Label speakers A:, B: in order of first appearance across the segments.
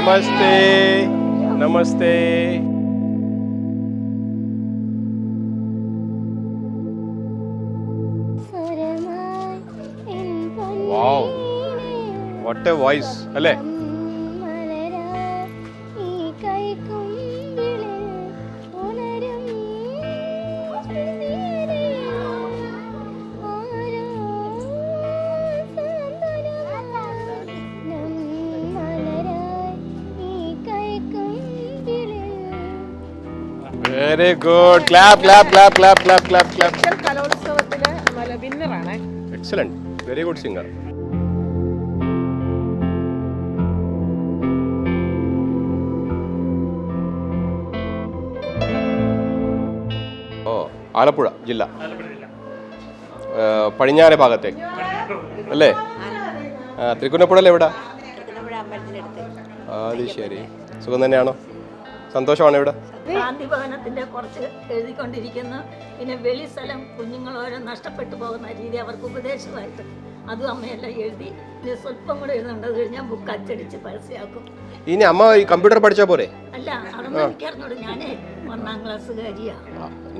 A: നമസ്തേ നമസ്തേ wow what a voice അല്ലേ very good clap clap clap clap clap clap
B: clap കലോത്സവത്തിലെ മല വിന്നറാണ്.
A: Excellent very good singer ഓ ആലപ്പുഴ ജില്ല. പടിഞ്ഞാറെ ഭാഗത്തേക്ക് അല്ലേ? ആ തൃക്കുന്നപ്പുഴയിൽ എവിടാ അത് ശരി. സുഖം തന്നെയാണോ? സന്തോഷമാണോ ഇവിടെ.
C: ഗാന്ധി ഭവനത്തിന്റെ കുറച്ച് എഴുതിക്കൊണ്ടിരിക്കുന്നു. പിന്നെ വെളി സ്ഥലം കുഞ്ഞുങ്ങളോരോ നഷ്ടപ്പെട്ടു പോകുന്ന രീതി അവർക്ക് ഉപദേശമായിട്ട് അതും അമ്മയെല്ലാം എഴുതി. ഇനി സ്വല്പം കൂടെ എഴുതുന്നുണ്ട് അത് കഴിഞ്ഞാൽ ബുക്ക് അച്ചടിച്ച് പരസ്യമാക്കും.
A: ഇനി അമ്മ ഈ കമ്പ്യൂട്ടർ പഠിച്ചാ പോരെ?
C: അല്ല അതൊന്നും എനിക്കറിഞ്ഞോട് ഞാനേ ഒന്നാം ക്ലാസ്സുകാരിയാ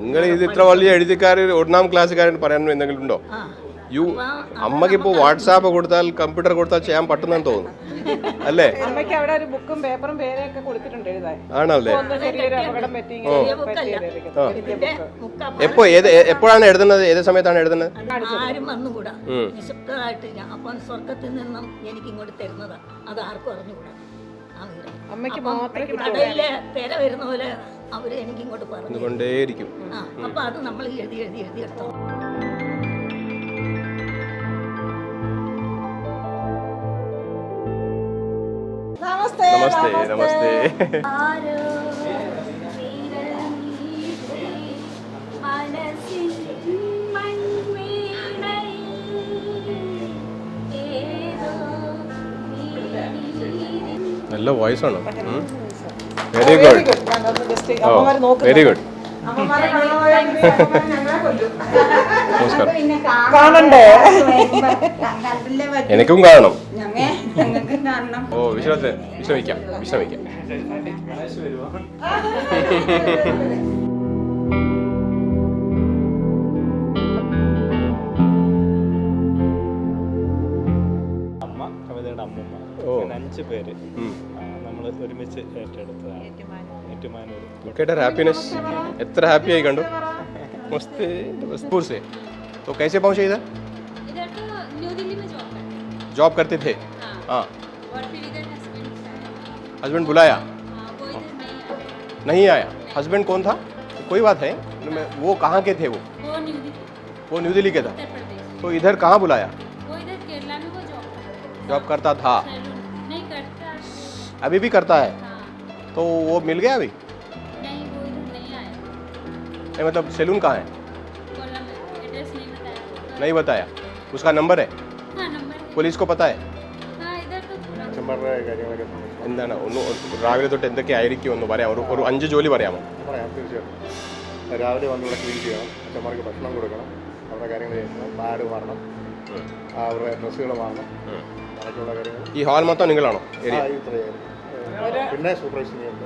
A: നിങ്ങൾ ഇത് ഇത്ര വലിയ എഴുതിക്കാരൻ ഒന്നാം ക്ലാസ്സുകാരൻ പറയാൻ എന്തെങ്കിലും ഉണ്ടോ? യു അമ്മയ്ക്ക് ഇപ്പോൾ വാട്സാപ്പ് കൊടുത്താൽ കമ്പ്യൂട്ടർ കൊടുത്താൽ ചെയ്യാൻ പറ്റുന്നെന്ന് തോന്നുന്നു. അല്ലേ?
B: അമ്മയ്ക്ക് അവിടെ ഒരു ബുക്കും പേപ്പറും പേരൊക്കെ കൊടുത്തിട്ടുണ്ട് എഴുതാൻ.
A: ആണല്ലേ? എപ്പോ ഏത് എപ്പോഴാണ് എഴുതുന്നത്? ഏത് സമയത്താണ് എഴുതുന്നത്?
C: ആരും വന്നുകൂടാ. നിശബ്ദമായിട്ട് ഞാൻ അപ്പോൾ സ്വർഗത്തിൽ നിന്നും എനിക്ക് ഇങ്ങോട്ട് തരുന്നത് അത് ആർക്കും അറിഞ്ഞുകൂടാ.
B: അമ്മയ്ക്ക് മാത്രമേ
C: കടയിലെ തിര വരുന്ന പോലെ അവർ എനിക്ക് ഇങ്ങോട്ട് പറഞ്ഞു
A: കൊണ്ടേയിരിക്കും.
C: ആ അപ്പൊ അത് നമ്മൾ എഴുതി എഴുതി എഴുതി എടുത്തോ ഏതോ നമസ്തേ.
A: നല്ല വോയിസ് ആണ് വെരി ഗുഡ് വെരി ഗുഡ്. നമസ്കാരം. എനിക്കും കാണണം.
D: ഞങ്ങൾക്ക് കാണണം
A: ഓ വിശ്രമത്തിൽ വിശ്രമിക്കാം വിശ്രമിക്കാം
E: അമ്മ കവിതയുടെ അമ്മമ്മ
A: ഓ.
E: അങ്ങനെ അഞ്ച് പേര്
A: ഉം.
E: നമ്മൾ ഒരുമിച്ച് ഏറ്റെടുത്തതാണ് Ettumanoor
A: Look at her happiness. എത്ര ഹാപ്പി ആയി കണ്ടു മസ്ത് मस्तूर से तो कैसे पहुंचे इधर
F: इधर जॉब करते
A: थे?
F: हाँ।
A: हाँ।
F: और फिर इधर हस्बैंड
A: हस्बैंड बुलाया?
F: हाँ वो नहीं आया।
A: नहीं आया? हस्बैंड कौन था? कोई बात है मैं- वो कहाँ के थे वो?
F: वो न्यू दिल्ली।
A: के था। तो इधर कहाँ बुलाया?
F: वो इधर केरला में वो जॉब करता है
A: जॉब करता था।
F: नहीं करता
A: अभी भी करता है?
F: हाँ।
A: तो वो मिल गया अभी?
F: नहीं वो इधर नहीं आया।
A: नहीं मतलब सैलून कहाँ है?
F: नहीं बताया।
A: उसका है
F: हाँ नंबर है?
A: पुलिस को पता है
F: हाँ इधर तो पूरा
E: അച്ഛന്മാരുടെ കാര്യങ്ങളൊക്കെ
A: എന്താണ് ഒന്ന് രാവിലെ തൊട്ട് എന്തൊക്കെ ആയിരിക്കും ഒന്ന് പറയാം ഒരു ഒരു അഞ്ച് ജോലി പറയാമോ
E: പറയാം തീർച്ചയായിട്ടും രാവിലെ വന്ന് ഇവിടെ ക്ലീൻ ചെയ്യണം അച്ഛന്മാർക്ക് ഭക്ഷണം കൊടുക്കണം അവരുടെ കാര്യങ്ങൾ ചെയ്യണം പാഡ് മാറണം ആ, അവരുടെ ഡ്രസ്സുകൾ മാറണം ബാക്കിയുള്ള കാര്യങ്ങൾ
A: ഈ ഹാൾ മൊത്തം നിങ്ങളാണോ
E: ആ,
A: ഏരിയ
E: ഇത്രയും. ഏ, പിന്നെ സൂപ്പർവൈസിംഗ് ഉണ്ട്